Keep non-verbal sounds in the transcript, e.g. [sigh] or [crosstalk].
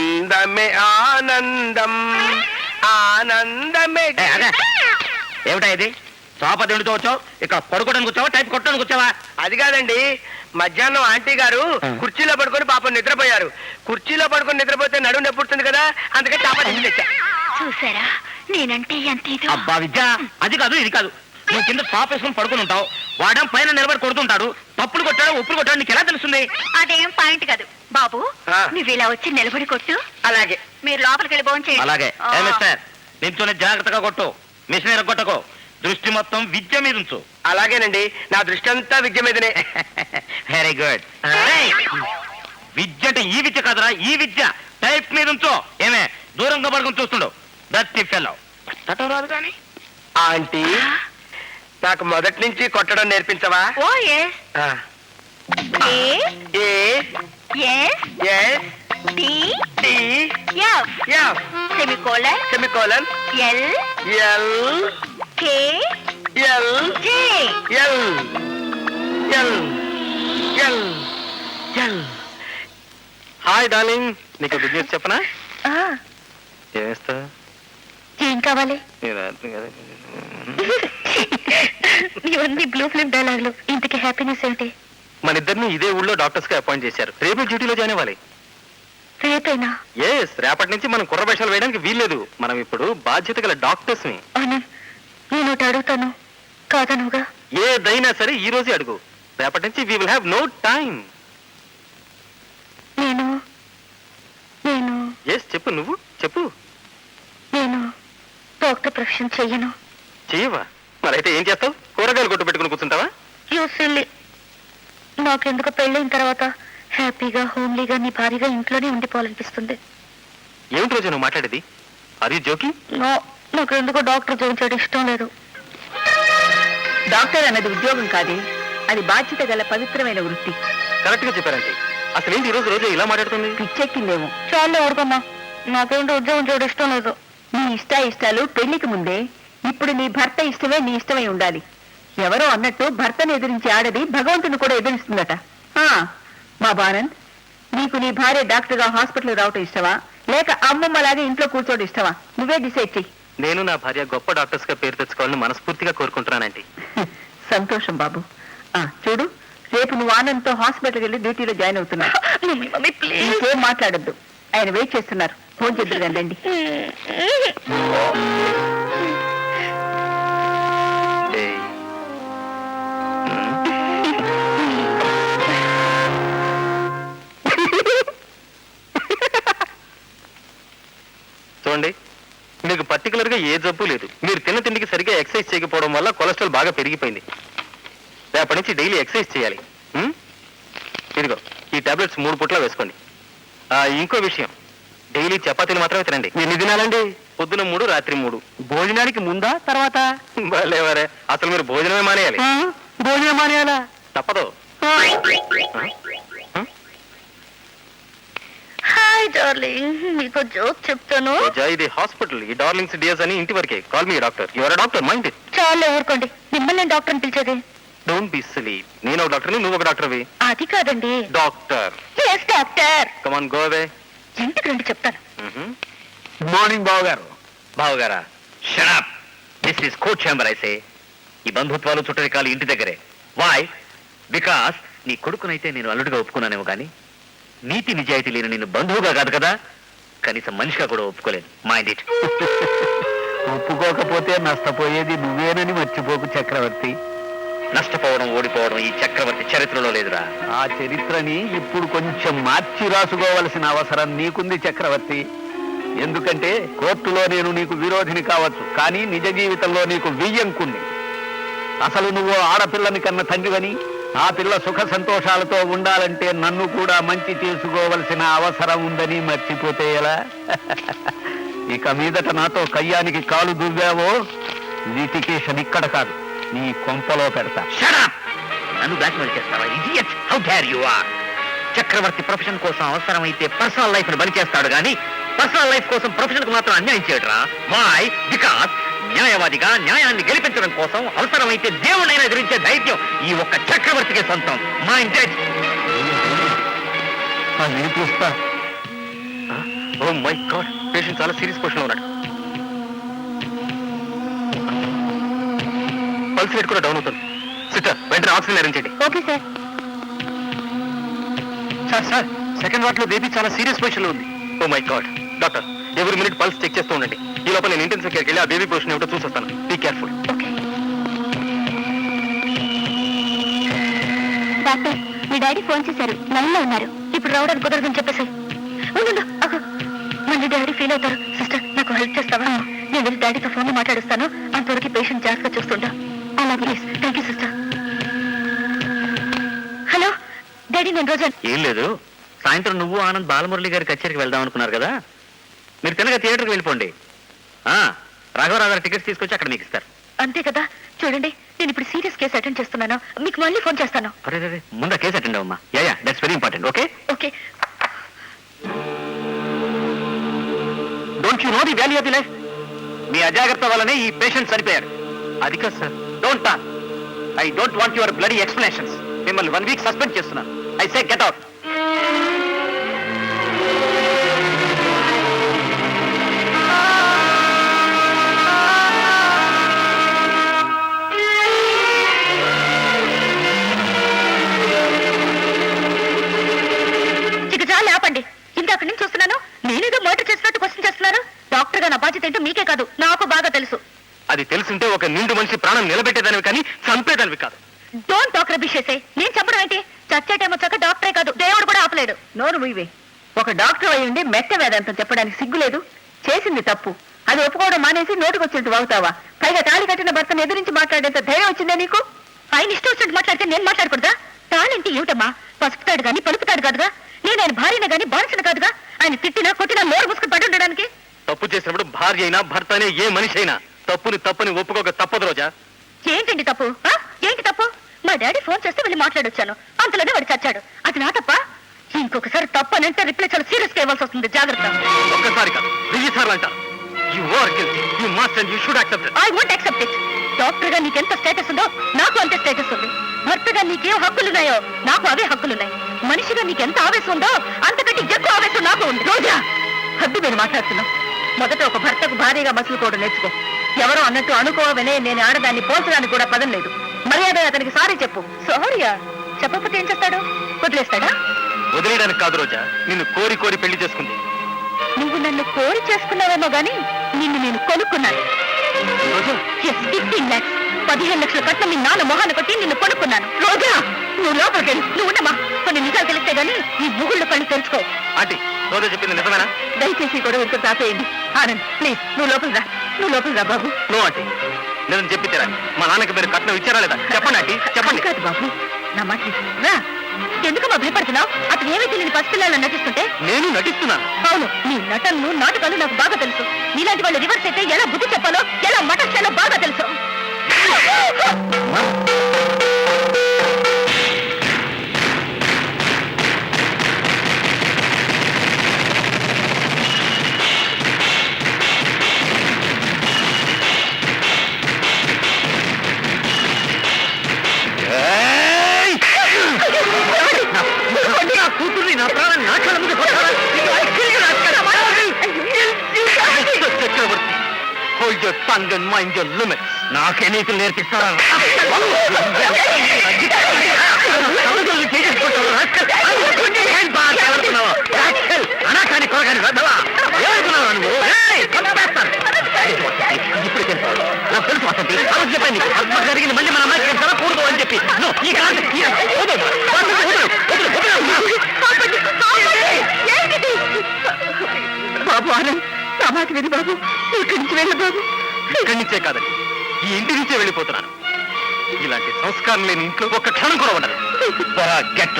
ఆనందమే ఆనందం. ఆనందమే. అదే. ఏమిటా ఇది? సోఫా తిండుతో వచ్చావు? ఇక్కడ పడుకోవడానికి వచ్చావా? టైప్ కొట్టడానికి వచ్చావా? అది కాదండి. మధ్యాహ్నం ఆంటీ గారు. కుర్చీలో పడుకొని పాపం నిద్రపోయారు. కుర్చీలో పడుకొని నిద్రపోతే నడుము నొప్పుడుతుంది కదా? అందుకే చాప తెచ్చి తెచ్చా. చూసారా? నేనంటే ఎంత ఇదో. అబ్బా విద్య అది కాదు ఇది కాదు. నువ్వు కింద టాప్ వేసుకుని పడుకుని ఉంటావు. వాడేం పైన నిలబడి కొడుతుంటాడు తప్పులు కొట్టాడు ఉప్పులు కొట్టాడు నీకు ఎలా తెలుస్తుంది? అదేం పాయింట్ కాదు. బాబు ఆ. నువ్వు ఇలా వచ్చి నిలబడి కొట్టు. అలాగే. మీరు లోపలికి వెళ్ళి భోంచేయండి. అలాగే. ఆ. ఏ మిస్టర్ నించుని జాగ్రత్తగా కొట్టు. మిషన్ ఎరగొట్టకు. దృష్టి మొత్తం విద్య మీద ఉంచు. అలాగేనండి. నా దృష్టి అంతా విద్య మీదనే. [laughs] వెరీ గుడ్ విద్య అంటే ఈ విద్య కాదురా ఈ విద్య. టైప్ మీద ఉంచు. ఏమే? దూరంగా పడుకుని చూస్తుండు. దత్తి ఫెలో. కొట్టడం రాదు కానీ. ఆంటీ? నాకు మొదటి నుంచి కొట్టడం నేర్పించవా? ఓ yes ah. A? A? S S D T? F F semicolon? Semicolon. L? L. K? L. J? L. L. L. L. Hi darling. నీకు గుడ్ న్యూస్ చెప్పనా ఏం కావాలి? [laughs] ఇవన్నీ బ్లూ ఫిల్మ్ డైలాగులు. ఇంతకి హ్యాపీనెస్ ఏంటి? మన ఇద్దరిని ఇదే ఊళ్ళో డాక్టర్స్గా అపాయింట్ చేశారు. రేపు డ్యూటీలో జాయిన్ అవ్వాలి. రేపేనా? ఎస్ రేపటి నుంచి మనం కుర్ర వేషాలు వేయడానికి వీల్లేదు. మనం ఇప్పుడు బాధ్యత గల డాక్టర్స్ని. ఆనంద్ నేను ఒకటి అడుగుతాను. కాదనుగా ఏదైనా సరే ఈ రోజే అడుగు. రేపటి నుంచి we will have no time నేను? నేను? ఎస్ చెప్పు నువ్వు. చెప్పు. నేను? డాక్టర్ ప్రొఫెషన్ చెయ్యను. చెయ్యవా? మరైతే ఏం చేస్తావు? కూరగాయలు కొట్టు పెట్టుకుని కూర్చుంటావా? You silly. నాకెందుకు పెళ్ళైన తర్వాత హ్యాపీగా హోమ్లీగా నీ భారీగా ఇంట్లోనే ఉండిపోవాలనిపిస్తుంది. ఏమిటి రోజు నువ్వు మాట్లాడేది? అది జోకి? నో నాకు ఎందుకో డాక్టర్ జాయిన్ చేయడం ఇష్టం లేదు. డాక్టర్ అన్నది ఉద్యోగం కాదే అది బాధ్యత గల పవిత్రమైన వృత్తి. కరెక్ట్గా చెప్పారంటే అసలు ఏంటి ఈ రోజు రోజు ఇలా మాట్లాడుతుంది? పిచ్చెక్కిందేమో. చాలే ఊరుకమ్మా. నాకేంటో ఉద్యోగం చేయడం ఇష్టం లేదు. నీ ఇష్ట ఇష్టాలు పెళ్ళికి ముందే ఇప్పుడు నీ భర్త ఇష్టమే నీ ఇష్టమై ఉండాలి. ఎవరో అన్నట్టు భర్తను ఎదిరించి ఆడది భగవంతుని కూడా ఎదిరిస్తుందట. ఆ, మా బానంద్ నీకు నీ భార్య డాక్టర్గా హాస్పిటల్ రావటం ఇష్టమా? లేక అమ్మమ్మలాగా ఇంట్లో కూర్చోవడం ఇష్టమా? నువ్వే డిసైడ్ చెయ్యి. నేను నా భార్య గొప్ప డాక్టర్స్గా పేరు తెచ్చుకోవాలని మనస్ఫూర్తిగా కోరుకుంటున్నానండి. సంతోషం బాబు. ఆ చూడు రేపు నువ్వు ఆనంద్తో హాస్పిటల్కి వెళ్ళి డ్యూటీలో జాయిన్ అవుతున్నావు. మమ్మీ ప్లీజ్ ఇంకేం మాట్లాడద్దు. ఆయన వెయిట్ చేస్తున్నారు. ఫోన్ చేద్దరు కందండి చూడండి మీకు పర్టికులర్గా ఏ జబ్బు లేదు. మీరు తిన్న తిండికి సరిగ్గా ఎక్సర్సైజ్ చేయకపోవడం వల్ల కొలెస్ట్రాల్ బాగా పెరిగిపోయింది. రేపటి నుంచి డైలీ ఎక్సర్సైజ్ చేయాలి? ఇదిగో ఈ టాబ్లెట్స్ మూడు పుట్ల వేసుకోండి. ఇంకో విషయం. డైలీ చపాతీలు మాత్రమే తినండి. ఎన్ని తినాలండి? పొద్దున మూడు రాత్రి మూడు. భోజనానికి ముందా తర్వాత? భలేవరే అసలు మీరు భోజనమే మానేయాలి. భోజనం మానేయాలా? తప్పదు. Hi darling. మీకు జోక్ చెప్తాను. రోజా, ఇది హాస్పిటల్ ఈ డార్లింగ్స్ డియర్స్ అని ఇంటి వరకే. Call me doctor. Your doctor mind చాలే ఊరుకోండి మిమ్మల్ని డాక్టర్ అని పిలిచేది. డోంట్ బి సిలీ నేను ఒక డాక్టర్ని నువ్వు ఒక డాక్టర్వి. అది కాదండి. Doctor yes doctor come on go away ఇంటికి రండి చెప్తాను. మార్నింగ్ బాబు గారు బావగారా. Shut up this is coach chamber ఐసే ఈ బంధుత్వాలు చుట్టరికాలు ఇంటి దగ్గరే. వాయ్ బికాస్ నీ కొడుకునైతే నేను అల్లుడిగా ఒప్పుకున్నానేమో కానీ నీతి నిజాయితీ లేని నేను బంధువుగా కాదు కదా? కనీసం మనిషిగా కూడా ఒప్పుకోలేను. మైండ్ ఇట్ [laughs] ఒప్పుకోకపోతే నష్టపోయేది నువ్వేనని మర్చిపోకు చక్రవర్తి. నష్టపోవడం ఓడిపోవడం ఈ చక్రవర్తి చరిత్రలో లేదురా. ఆ చరిత్రని ఇప్పుడు కొంచెం మార్చి రాసుకోవలసిన అవసరం నీకుంది చక్రవర్తి. ఎందుకంటే కోర్టులో నేను నీకు విరోధిని కావచ్చు కానీ నిజ జీవితంలో నీకు వియ్యంకుంది. అసలు నువ్వు ఆడపిల్లని కన్న తండ్రివని? ఆ పిల్ల సుఖ సంతోషాలతో ఉండాలంటే నన్ను కూడా మంచి చేసుకోవలసిన అవసరం ఉందని మర్చిపోతే ఎలా? [laughs] ఇక మీదట నాతో కయ్యానికి కాలు దువ్వావో? లిటికేషన్ ఇక్కడ కాదు. నీ కొంపలో పెడతా. నన్ను బ్లాక్మెయిల్ చేస్తావా idiot how dare you are Chakravarthy profession కోసం అవసరమైతే పర్సనల్ లైఫ్ని బలి చేస్తాడు కానీ పర్సనల్ లైఫ్ కోసం ప్రొఫెషన్కు మాత్రం అన్యాయం చేయడరా వై బికాస్ న్యాయవాదిగా న్యాయాన్ని గెలిపించడం కోసం అవసరమైతే దేవుడైనా ఎదిరించే ధైర్యం ఈ ఒక్క చక్రవర్తికే సొంతం. అది చూస్తా. ఓ మై గాడ్ పేషెంట్ చాలా సీరియస్లో ఉన్నాడు. పల్స్ రేట్ కూడా డౌన్ అవుతుంది. సిస్టర్ వెంటనే ఆక్సిజన్ అరేంజ్ చేయండి. Okay sir. Sir sir second వార్డ్లో baby చాలా సీరియస్ పొజిషన్లో ఉంది. ఓ my god doctor every minute pulse check చేస్తూ ఉండండి. ఈ లోపల నేను ఇంటెన్సివ్ కేర్కి వెళ్ళి ఆ బేబీ పొజిషన్ ఏమిటో చూసొస్తాను. బీ కేర్ఫుల్ ఓకే డాక్టర్ మీ డాడీ ఫోన్ చేశారు. లైన్లో ఉన్నారు. ఇప్పుడు రావడానికి కుదరదని చెప్పేసి మళ్ళీ డాడీ ఫీల్ అవుతారు. సిస్టర్ నాకు హెల్ప్ చేస్తావా? నేను వెళ్ళి డాడీతో ఫోన్ మాట్లాడుస్తాను. అంతవరకు పేషెంట్ జాగ్రత్తగా చూస్తుంటా. అలాగే. Please thank you sister hello daddy నేను రోజా ఏం లేదు. సాయంత్రం నువ్వు ఆనంద్ బాలమురళి గారి కచేరికి వెళ్దాం అనుకున్నారు కదా? మీరు తినగా థియేటర్కి వెళ్ళిపోండి. ఆ, రాఘవరావు గారి టికెట్స్ తీసుకొచ్చి అక్కడ మీకు ఇస్తారు. అంతే కదా? చూడండి నేను ఇప్పుడు సీరియస్ కేసు అటెండ్ చేస్తున్నాను. మీకు మళ్ళీ ఫోన్ చేస్తాను. అరే రే, ముందు case attend అవ్వమ్మా. Ya ya that's very important okay okay. Don't you know the value of the life మీ అజాగ్రత్త వల్లనే ఈ పేషెంట్ చనిపోయారు అది కాదు sir don't talk I don't want your bloody explanations మిమ్మల్ని వన్ వీక్ సస్పెండ్ చేస్తున్నాను. ఐ సే గెట్ అవుట్ ఏంటో మీకే కాదు నాకు బాగా తెలుసు. అది తెలుసుంటే ఒక నిండు మనిషి ప్రాణం నిలబెట్టేదానివి కానీ చంపేదానివి కాదు. డోంట్ టాక్ రబిష్ చేసే. నేను చెప్పడం ఏంటి? చచ్చే టైం వచ్చాక డాక్టరే కాదు దేవుడు కూడా ఆపలేడు. నోరు మూయివే. ఒక డాక్టర్ అయి ఉండి మెట్ట వేదాంతం చెప్పడానికి సిగ్గులేదు చేసింది తప్పు. అది ఒప్పుకోవడం మానేసి నోటికొచ్చినట్టు వాగుతావా? పైగా తాళి కట్టిన భర్తను ఎదిరించి మాట్లాడేంత ధైర్యం వచ్చిందా నీకు? ఆయన ఇష్టం వచ్చినట్టు మాట్లాడితే నేను మాట్లాడకూడదా? తాళంటే ఏమిటమ్మా? పసుపుతాడు గాని పలుపుతాడు కాదుగా? నేను ఆయన భార్యను గాని బానిసను కాదుగా? ఆయన తిట్టినా కొట్టినా నోరు మూసుకుని పడి ఉండడానికి? తప్పు చేసినప్పుడు భార్య అయినా భర్త అయినా ఏ మనిషి అయినా తప్పుని తప్పని ఒప్పుకోక తప్పదు రోజా. ఏంటండి తప్పు? ఆ? ఏంటి తప్పు? మా డాడీ ఫోన్ చేస్తే వెళ్ళి మాట్లాడొచ్చాను. అంతలోనే వాడు చచ్చాడు. అది నా తప్ప? ఇంకొకసారి తప్పు అని అంటే రిప్లై చాలా సీరియస్గా ఇవ్వాల్సి వస్తుంది. జాగ్రత్త. ఒక్కసారి కాదు వెయ్యి సార్లు అంటారు. You are guilty you must and you should accept I won't accept it డాక్టర్గా నీకెంత స్టేటస్ ఉందో నాకు అంతే స్టేటస్ ఉంది. భర్తగా నీకేం హక్కులున్నాయో నాకు అవే హక్కులున్నాయి. మనిషిగా నీకెంత ఆవేశం ఉందో అంతకంటే ఎక్కువ ఆవేశం నాకు ఉంది. రోజా! హద్దు మీరు మాట్లాడుతున్నావు. మొదట ఒక భర్తకు భారీగా మసులుకోవడం నేర్చుకో. ఎవరో అన్నట్టు అనుకోవనే నేను ఆడదాన్ని పోల్చడానికి కూడా పదం లేదు. మర్యాద అతనికి సారీ చెప్పు. సారీయా? చెప్పకపోతే ఏం చేస్తాడు? వదిలేస్తాడా? వదిలేయడానికి కాదు రోజా. నిన్ను కోరి కోరి పెళ్ళి చేసుకుంది. నువ్వు నన్ను కోరి చేసుకున్నావేమో గాని నిన్ను నేను కొనుక్కున్నాను. పదిహేను లక్షల కట్నం మీ నాన్న మొహాన్ని కొట్టి నిన్ను కొనుక్కున్నాను రోజా నువ్వు లోపలికి వెళ్ళి. నువ్వు ఉండమ్మా. కొన్ని నిజాలు తెలిస్తే గానీ నీ ముగుళ్ళు కళ్ళు తెరుచుకో. ఆంటీ రోజా చెప్పింది నిజమేనా? దయచేసి కూడా ఇక్కడ తాపేయండి ఆనంద్ ప్లీజ్ నువ్వు లోపల రా. నువ్వు లోపల రా బాబు. నో ఆంటీ నిజం చెప్పితేరా మా నాన్నకి మీరు కట్నం ఇచ్చారా లేదా? చెప్పండి ఆంటీ చెప్పండి. కాదు బాబు. నా మాట. రా. ఎందుకమ్మా భయపడుతున్నావు? అతను ఏమీ తెలియని పసిపిల్లలను నటిస్తుంటే? నేను నటిస్తున్నాను. అవును నీ నటనలు నాటకాలు నాకు బాగా తెలుసు. నీలాంటి వాళ్ళు రివర్స్ అయితే ఎలా బుద్ధి చెప్పాలో ఎలా మట చేయాలో బాగా తెలుసు. నా కూతుర్ని నా ప్రాణాన్ని నా కళ్ళ ముందు కొట్టాలా? నీకు ఐశ్వర్యం Chakravarthy and mind your limits నాకే నీతులు నేర్పిస్తారా అనాకాని కొరగాని వెదవా ఏమనుకున్నావా నువ్వు ఏయ్, చంపేస్తాను. ఇప్పుడు తెలుసు నాకు తెలుసు వసంతి ఆ రోజు చెప్పాను నీకు పద్మ జరిగింది మళ్ళీ మన అమ్మాయికి అని చెప్పి ఈ కాదు. బాబు ఆనంద్ మాట విని బాబు ఇక్కడి నుంచి వెళ్ళి బాబు ఇక్కడి నుంచే కాదండి. ఈ ఇంటి నుంచే వెళ్ళిపోతున్నాను. ఇలాంటి సంస్కారం లేని ఇంట్లో ఒక్క క్షణం కూడా ఉండదు. గెట్